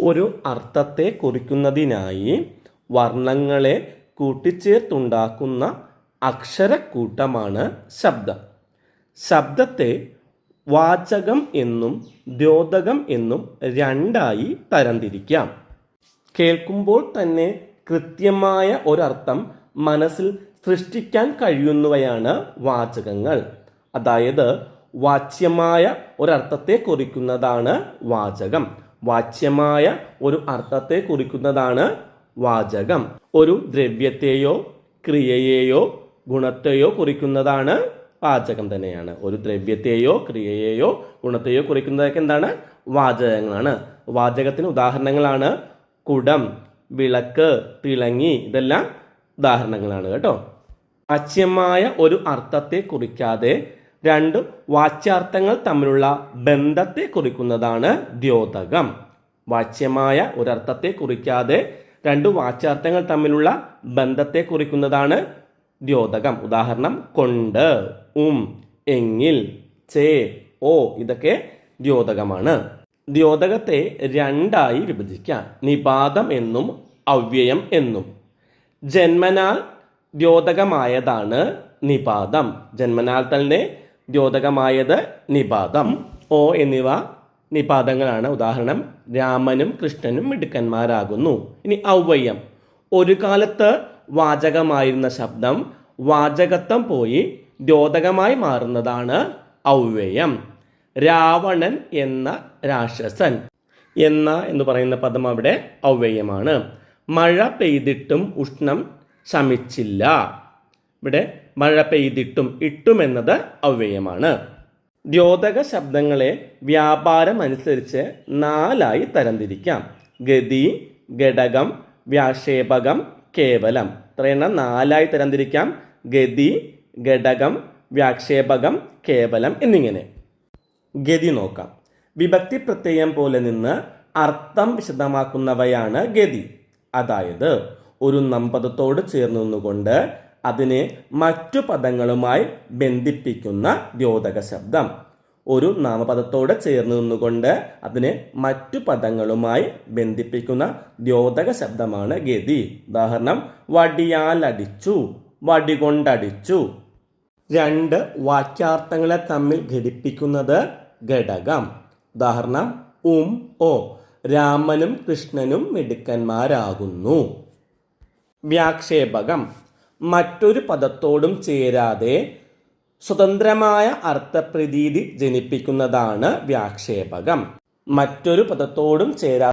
ഒരു അർത്ഥത്തെ കുറിക്കുന്നതിനായി വർണങ്ങളെ കൂട്ടിച്ചേർത്തുണ്ടാക്കുന്ന അക്ഷരക്കൂട്ടമാണ് ശബ്ദം. ശബ്ദത്തെ വാചകം എന്നും ദ്യോതകം എന്നും രണ്ടായി തരംതിരിക്കാം. കേൾക്കുമ്പോൾ തന്നെ കൃത്യമായ ഒരർത്ഥം മനസ്സിൽ സൃഷ്ടിക്കാൻ കഴിയുന്നവയാണ് വാചകങ്ങൾ. അതായത് വാച്യമായ ഒരർത്ഥത്തെ കുറിക്കുന്നതാണ് വാചകം. വാച്യമായ ഒരു അർത്ഥത്തെ കുറിക്കുന്നതാണ് വാചകം. ഒരു ദ്രവ്യത്തെയോ ക്രിയയെയോ ഗുണത്തെയോ കുറിക്കുന്നതാണ് വാചകം തന്നെയാണ്. ഒരു ദ്രവ്യത്തെയോ ക്രിയയെയോ ഗുണത്തെയോ കുറിക്കുന്നതൊക്കെ എന്താണ്? വാചകങ്ങളാണ്. വാചകത്തിന് ഉദാഹരണങ്ങളാണ് കുടം വിളക്ക് തിളങ്ങി ഇതെല്ലാം ഉദാഹരണങ്ങളാണ് കേട്ടോ. വാച്യമായ ഒരു അർത്ഥത്തെ കുറിക്കാതെ രണ്ട് വാച്യാർത്ഥങ്ങൾ തമ്മിലുള്ള ബന്ധത്തെ കുറിക്കുന്നതാണ് ദ്യോതകം. വാച്യമായ ഒരർത്ഥത്തെ കുറിക്കാതെ രണ്ട് വാച്യാർത്ഥങ്ങൾ തമ്മിലുള്ള ബന്ധത്തെ കുറിക്കുന്നതാണ് ദ്യോതകം. ഉദാഹരണം കൊണ്ട് ഉം എങ്ങിൽ ചേ ഓ ഇതൊക്കെ ദ്യോതകമാണ്. ദ്യോതകത്തെ രണ്ടായി വിഭജിക്കാം. നിപാതം എന്നും അവ്യയം എന്നും. ജന്മനാൽ ദ്യോതകമായതാണ് നിപാതം. ജന്മനാൽ തന്നെ ദ്യോതകമായത് നിപാതം. ഓ എന്നിവ നിപാതങ്ങളാണ്. ഉദാഹരണം രാമനും കൃഷ്ണനും മിടുക്കന്മാരാകുന്നു. ഇനി ഔവയ്യം ഒരു കാലത്ത് വാചകമായിരുന്ന ശബ്ദം വാചകത്വം പോയി ദ്യോതകമായി മാറുന്നതാണ് ഔവ്യയം രാവണൻ എന്ന രാക്ഷസൻ എന്ന എന്ന് പറയുന്ന പദം അവിടെ ഔവ്യയമാണ് മഴ പെയ്തിട്ടും ഉഷ്ണം ശമിച്ചില്ല. ഇവിടെ മഴ പെയ്തിട്ടും ഇട്ടുമെന്നത് അവ്യയമാണ്. ദ്യോതക ശബ്ദങ്ങളെ വ്യാപാരം അനുസരിച്ച് നാലായി തരംതിരിക്കാം. ഗതി ഘടകം വ്യാക്ഷേപകം കേവലം. ഇത്രയെണ്ണം നാലായി തരംതിരിക്കാം. ഗതി ഘടകം വ്യാക്ഷേപകം കേവലം എന്നിങ്ങനെ. ഗതി നോക്കാം. വിഭക്തി പ്രത്യയം പോലെ നിന്ന് അർത്ഥം വിശദമാക്കുന്നവയാണ് ഗതി. അതായത് ഒരു നമ്പദത്തോട് ചേർന്നു നിന്നുകൊണ്ട് അതിനെ മറ്റു പദങ്ങളുമായി ബന്ധിപ്പിക്കുന്ന ദ്യോതക ശബ്ദം. ഒരു നാമപദത്തോട് ചേർന്ന് നിന്നുകൊണ്ട് അതിനെ മറ്റു പദങ്ങളുമായി ബന്ധിപ്പിക്കുന്ന ദ്യോതക ശബ്ദമാണ് ഗതി. ഉദാഹരണം വടിയാൽ അടിച്ചു വടി കൊണ്ടടിച്ചു രണ്ട് വാക്യാർത്ഥങ്ങളെ തമ്മിൽ ഘടിപ്പിക്കുന്നത് ഘടകം. ഉദാഹരണം ഉം ഓ രാമനും കൃഷ്ണനും മിടുക്കന്മാരാകുന്നു. വ്യാക്ഷേപകം. മറ്റൊരു പദത്തോടും ചേരാതെ സ്വതന്ത്രമായ അർത്ഥപ്രതീതി ജനിപ്പിക്കുന്നതാണ് വ്യാക്ഷേപകം. മറ്റൊരു പദത്തോടും ചേരാ